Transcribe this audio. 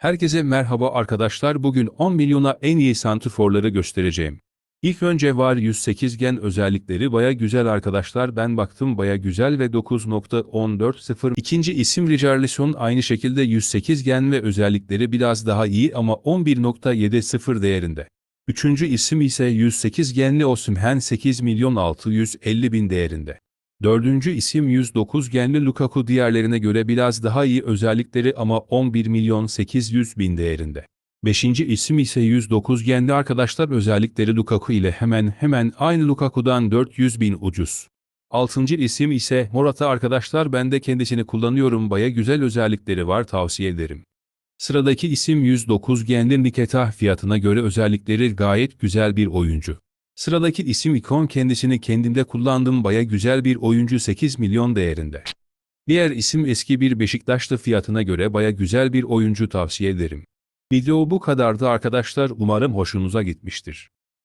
Herkese merhaba arkadaşlar bugün 10 milyona en iyi santrforları göstereceğim. İlk önce var 108 gen özellikleri baya güzel arkadaşlar ben baktım baya güzel ve 9.140. İkinci isim Richarlison aynı şekilde 108 gen ve özellikleri biraz daha iyi ama 11.70 değerinde. Üçüncü isim ise 108 genli Osimhen 8 milyon 650 bin değerinde. Dördüncü isim 109 genli Lukaku diğerlerine göre biraz daha iyi özellikleri ama 11 milyon 800 bin değerinde. Beşinci isim ise 109 genli arkadaşlar özellikleri Lukaku ile hemen hemen aynı Lukaku'dan 400 bin ucuz. Altıncı isim ise Morata arkadaşlar ben de kendisini kullanıyorum baya güzel özellikleri var tavsiye ederim. Sıradaki isim 109 genli Niketa fiyatına göre özellikleri gayet güzel bir oyuncu. Sıradaki isim ikon kendisini kendimde kullandım baya güzel bir oyuncu 8 milyon değerinde. Diğer isim eski bir Beşiktaşlı fiyatına göre baya güzel bir oyuncu tavsiye ederim. Video bu kadardı arkadaşlar umarım hoşunuza gitmiştir.